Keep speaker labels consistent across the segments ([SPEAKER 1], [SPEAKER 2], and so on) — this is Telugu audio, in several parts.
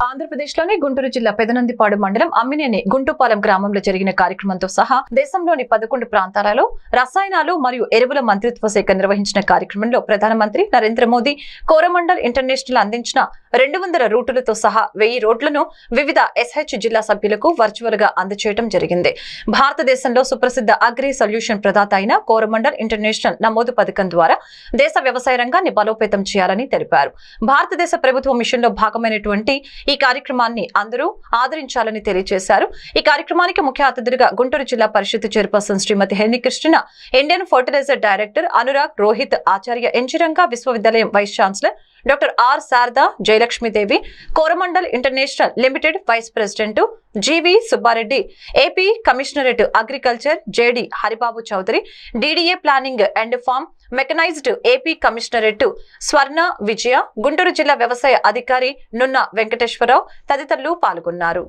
[SPEAKER 1] ఆంధ్రప్రదేశ్లోని గుంటూరు జిల్లా పెదనందిపాడు మండలం అమ్మినేని గుంటుపాలెం గ్రామంలో జరిగిన కార్యక్రమంతో సహా దేశంలోని పదకొండు ప్రాంతాలలో రసాయనాలు మరియు ఎరువుల మంత్రిత్వ శాఖ నిర్వహించిన కార్యక్రమంలో ప్రధానమంత్రి నరేంద్ర మోదీ కోరమండల్ ఇంటర్నేషనల్ అందించిన రెండు వందల రూటులతో సహా వెయ్యి రోడ్లను వివిధ ఎస్హెచ్ జిల్లా సభ్యులకు వర్చువల్గా అందచేయడం జరిగింది. భారతదేశంలో సుప్రసిద్ధ అగ్రి సొల్యూషన్ ప్రదాత అయిన కోరమండల్ ఇంటర్నేషనల్ నమోదు పథకం ద్వారా దేశ వ్యవసాయ రంగాన్ని బలోపేతం చేయాలని తెలిపారు. భారతదేశ ప్రభుత్వ మిషన్లో భాగమైనటువంటి ఈ కార్యక్రమాన్ని అందరూ ఆదరించాలని తెలియజేశారు ఈ కార్యక్రమానికి ముఖ్య అతిథులుగా గుంటూరు జిల్లా పరిషత్ chairperson Shrimati Henny Krishna Indian fertilizer director Anurag Rohit Acharya NG Ranga విశ్వవిద్యాలయం vice chancellor doctor R Sharada Jayalakshmidevi Coromandel international limited vice president GV Subbareddy AP commissionerate agriculture JD Haribabu Chowdary DDA planning and farm mechanized AP commissionerate Swarna Vijaya Guntur జిల్లా వ్యవసాయ అధికారి నున్న వెంకటేశ్వరరావు తదితరులు పాల్గొన్నారు.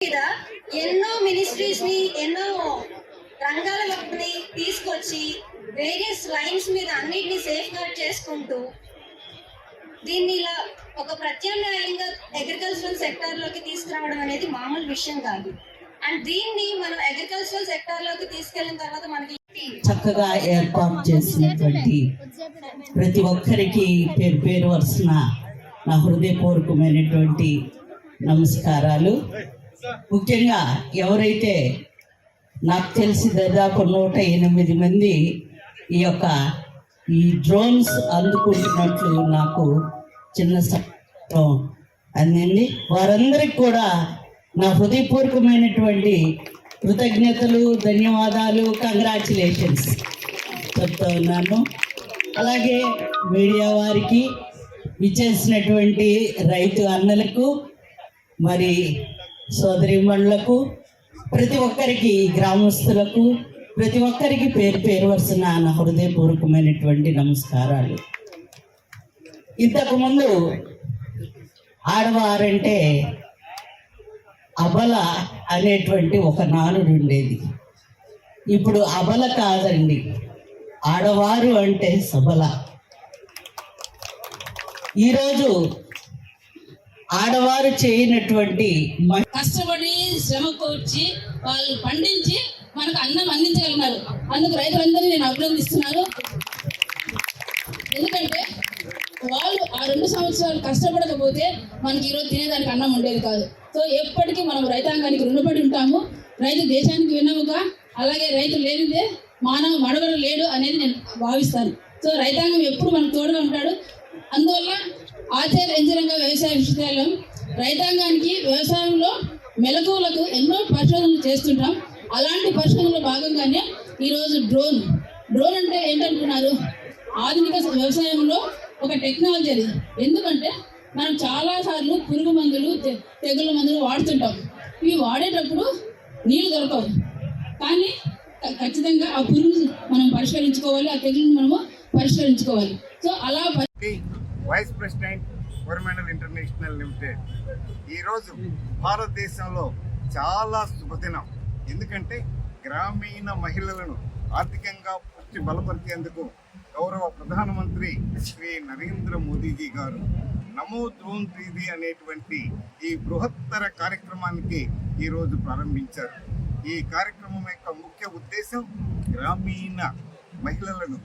[SPEAKER 2] మీద ఎన్నో మినిస్ట్రీస్ని ఎన్నో రంగాలని తీసుకొచ్చి వేరియస్ లైన్స్ మీద అన్నిటిని సేఫ్ గార్డ్ చేసుకుంటూ దీన్ని ఇలా ఒక ప్రత్యామ్నాయంగా అగ్రికల్చరల్ సెక్టార్లోకి తీసుకురావడం అనేది మామూలు విషయం కాదు. అండ్ దీన్ని మనం అగ్రికల్చరల్ సెక్టార్లోకి తీసుకెళ్ళిన తర్వాత మనకి
[SPEAKER 3] చక్కగా ఏర్పాటు చేసినటువంటి ప్రతి ఒక్కరికి పేరు పేరు వరుసన నా హృదయపూర్వకమైనటువంటి నమస్కారాలు. ముఖ్యంగా ఎవరైతే నాకు తెలిసి దాదాపు నూట ఎనిమిది మంది ఈ యొక్క ఈ డ్రోన్స్ అందుకుంటున్నట్లు నాకు చిన్న సమాచారం అందింది. వారందరికి కూడా నా హృదయపూర్వకమైనటువంటి కృతజ్ఞతలు ధన్యవాదాలు కంగ్రాచులేషన్స్ చెప్తా ఉన్నాను. అలాగే మీడియా వారికి విచ్చేసినటువంటి రైతు అన్నలకు మరి సోదరిమణులకు ప్రతి ఒక్కరికి గ్రామస్తులకు ప్రతి ఒక్కరికి పేరు పేరు వరుసన నా హృదయపూర్వకమైనటువంటి నమస్కారాలు. ఇంతకుముందు ఆడవారంటే అబల అనేటువంటి ఒక నానుడు ఉండేది. ఇప్పుడు అబల కాదండి ఆడవారు అంటే సబల. ఈరోజు ఆడవారు చేయనటువంటి
[SPEAKER 4] కష్టపడి శ్రమ కోర్చి వాళ్ళు పండించి మనకు అన్నం అందించగలిగినారు అందుకు రైతులందరినీ నేను అభినందిస్తున్నాను. ఎందుకంటే వాళ్ళు ఆ రెండు సంవత్సరాలు కష్టపడకపోతే మనకి ఈరోజు తినేదానికి అన్నం ఉండేది కాదు. సో ఎప్పటికీ మనం రైతాంగానికి రుణపడి ఉంటాము. రైతు దేశానికి వినవుక అలాగే రైతు లేనిదే మానవ మడవలు లేడు అనేది నేను భావిస్తాను. సో రైతాంగం ఎప్పుడు మనకు తోడుగా ఉంటాడు. అందువల్ల ఆచార్య ఎంజరంగ వ్యవసాయ విశ్వవిద్యాలయం రైతాంగానికి వ్యవసాయంలో మెలకువలకు ఎన్నో పరిశోధనలు చేస్తుంటాం. అలాంటి పరిశోధనలో భాగంగానే ఈరోజు డ్రోన్. డ్రోన్ అంటే ఏంటనుకున్నారు? ఆధునిక వ్యవసాయంలో ఒక టెక్నాలజీ అది ఎందుకంటే మనం చాలా సార్లు పురుగు మందులు తె- తెగుళ్ళ మందులు వాడుతుంటాం. ఇవి వాడేటప్పుడు నీళ్ళు దొరకవు. కానీ ఖచ్చితంగా ఆ పురుగు మనం పరిష్కరించుకోవాలి ఆ తెగులను మనము పరిష్కరించుకోవాలి. సో అలా
[SPEAKER 5] vice president Coromandel international limited. ఈరోజు భారతదేశంలో చాలా శుభదినం. ఎందుకంటే గ్రామీణ మహిళలను ఆర్థికంగా పూర్తి బలపరిచేందుకు గౌరవ ప్రధానమంత్రి శ్రీ నరేంద్ర మోదీజీ గారు నమో డ్రోన్ దీదీ అనేటువంటి ఈ బృహత్తర కార్యక్రమానికి ఈరోజు ప్రారంభించారు. ఈ కార్యక్రమం యొక్క ముఖ్య ఉద్దేశం గ్రామీణ మహిళలను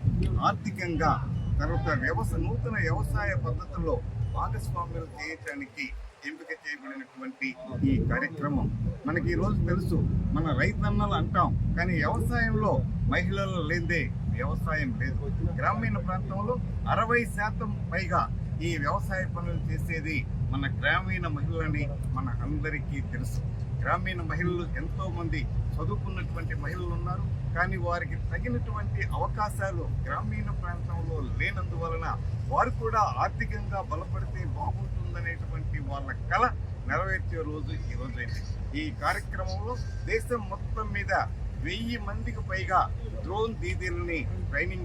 [SPEAKER 5] ఆర్థికంగా తర్వాత వ్యవసాయ నూతన వ్యవసాయ పద్ధతుల్లో భాగస్వాములు చేయటానికి ఎంపిక చేయబడినటువంటి ఈ కార్యక్రమం. మనకి ఈరోజు తెలుసు మన రైతన్నలు అంటాం కానీ వ్యవసాయంలో మహిళలు లేదే వ్యవసాయం లేదు. గ్రామీణ ప్రాంతంలో అరవై శాతం పైగా ఈ వ్యవసాయ పనులు చేసేది మన గ్రామీణ మహిళలని మన అందరికీ తెలుసు. గ్రామీణ మహిళలు ఎంతోమంది చదువుకున్నటువంటి మహిళలు ఉన్నారు. కానీ వారికి తగినటువంటి అవకాశాలు గ్రామీణ ప్రాంతంలో లేనందువలన వారు కూడా ఆర్థికంగా బలపడితే బాగుంటుందనేటువంటి వాళ్ళ కళ నెరవేర్చే రోజు ఈ రోజైంది. ఈ కార్యక్రమంలో దేశం మొత్తం మీద వెయ్యి మందికి పైగా డ్రోన్ దీదీలని ట్రైనింగ్